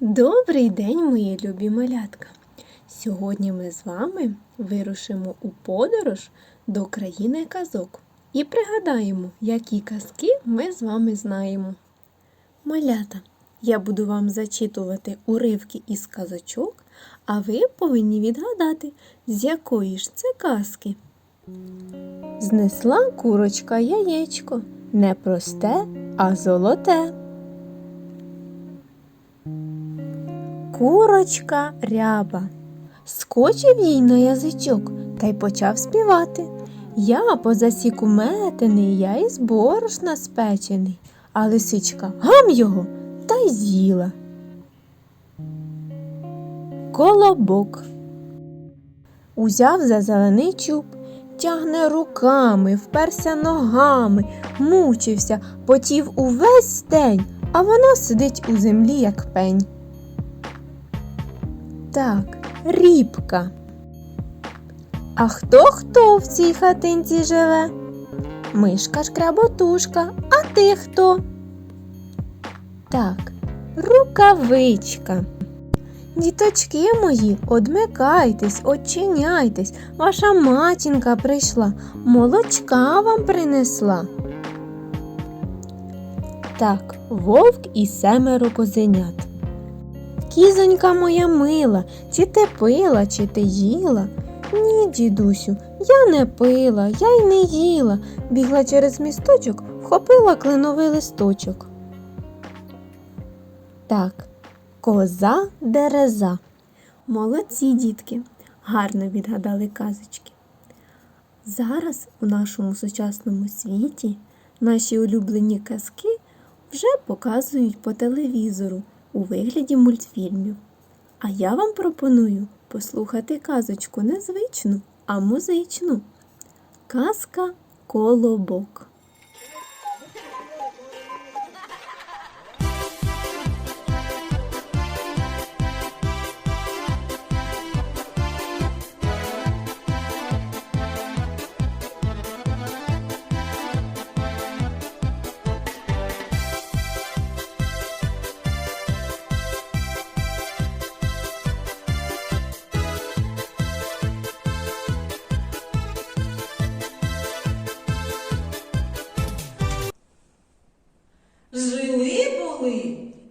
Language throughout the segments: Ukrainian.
Добрий день, мої любі малятка! Сьогодні ми з вами вирушимо у подорож до країни казок і пригадаємо, які казки ми з вами знаємо. Малята, я буду вам зачитувати уривки із казочок, а ви повинні відгадати, з якої ж це казки. Знесла курочка яєчко, не просте, а золоте. Курочка ряба. Скочив їй на язичок та й почав співати. Я по засіку метений, я із борошна спечений, а лисичка гам його та й з'їла. Колобок. Узяв за зелений чуб, тягне руками, вперся ногами, мучився, потів увесь день, а вона сидить у землі, як пень. Так, рібка. А хто хто в цій хатинці живе? Мишка шкряботушка, а ти хто? Так, рукавичка. Діточки мої, одмикайтесь, очиняйтесь, ваша матінка прийшла, молочка вам принесла. Так, вовк і семеро козенят. Кізонька моя мила, чи ти пила, чи ти їла? Ні, дідусю, я не пила, я й не їла. Бігла через місточок, вхопила кленовий листочок. Так, коза дереза. Молодці, дітки, гарно відгадали казочки. Зараз у нашому сучасному світі наші улюблені казки вже показують по телевізору у вигляді мультфільмів. А я вам пропоную послухати казочку незвичну, а музичну. Казка Колобок.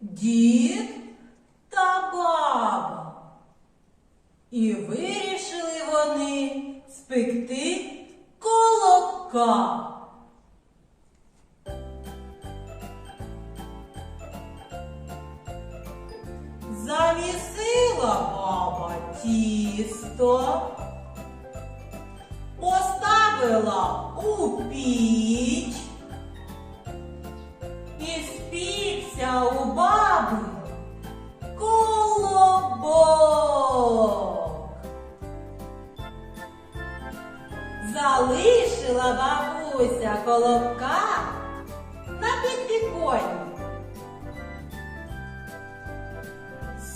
Дід та баба. І вирішили вони спекти колобка. Замісила баба тісто, поставила у піч. Спікся у баби колобок. Залишила бабуся колобка на підвіконні.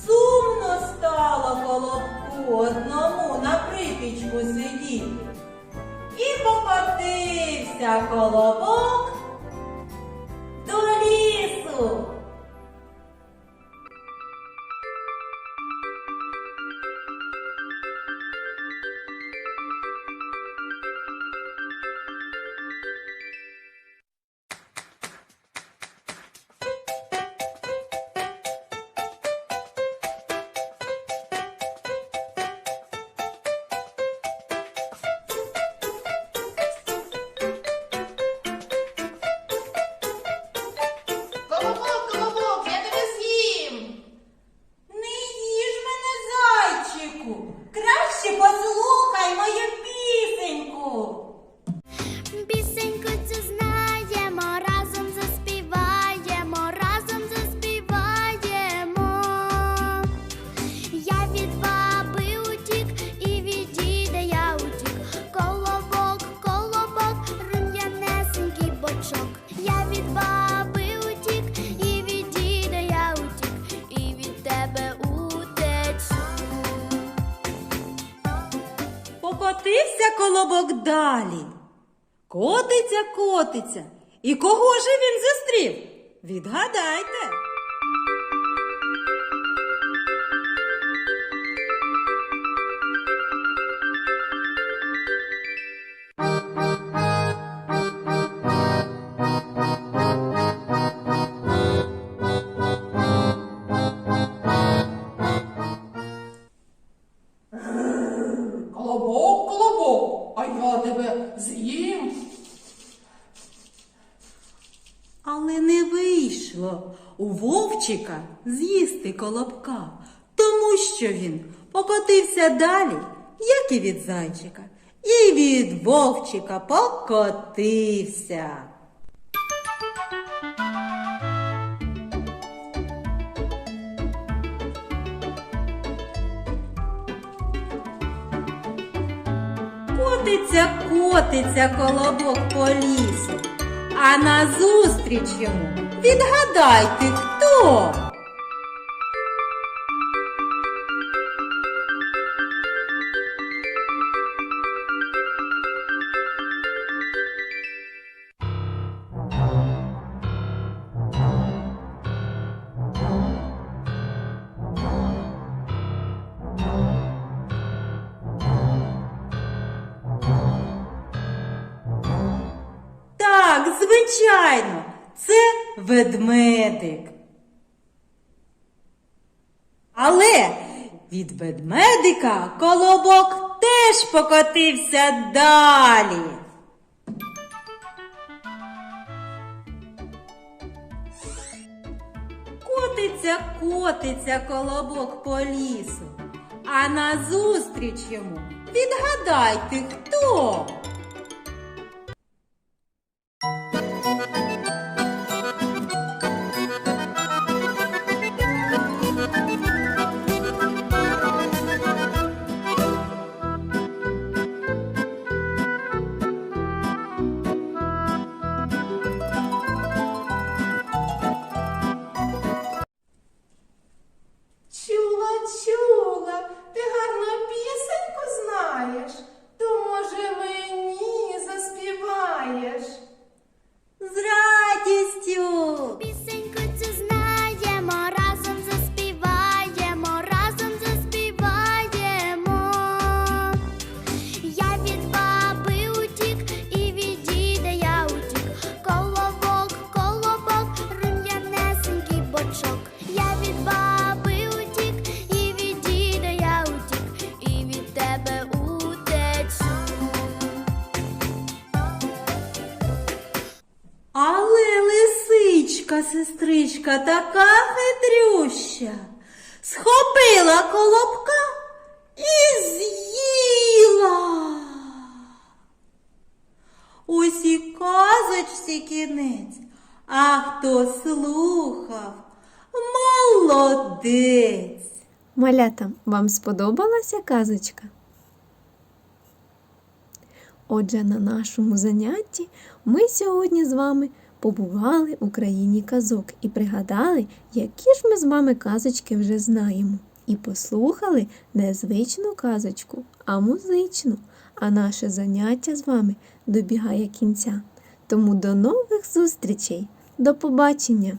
Сумно стало колобку одному на припічку сидіти. І покотився колобок колобок далі. Котиться, котиться. І кого же він зустрів? Відгадайте. Лисичка з'їсти колобка, тому що він покотився далі, як і від зайчика, і від вовчика покотився. Котиться, котиться колобок по лісу, а назустріч йому відгадайте хто. Так, звичайно, це ведмедик. Але від ведмедика колобок теж покотився далі. Котиться, котиться колобок по лісу, а назустріч йому відгадайте хто. Лисичка, сестричка, така хитрюща, схопила колобка і з'їла. Ось і казочці кінець, а хто слухав, молодець. Малята, вам сподобалася казочка? Отже, на нашому занятті ми сьогодні з вами побували у країні казок і пригадали, які ж ми з вами казочки вже знаємо. І послухали не звичну казочку, а музичну. А наше заняття з вами добігає кінця. Тому до нових зустрічей! До побачення!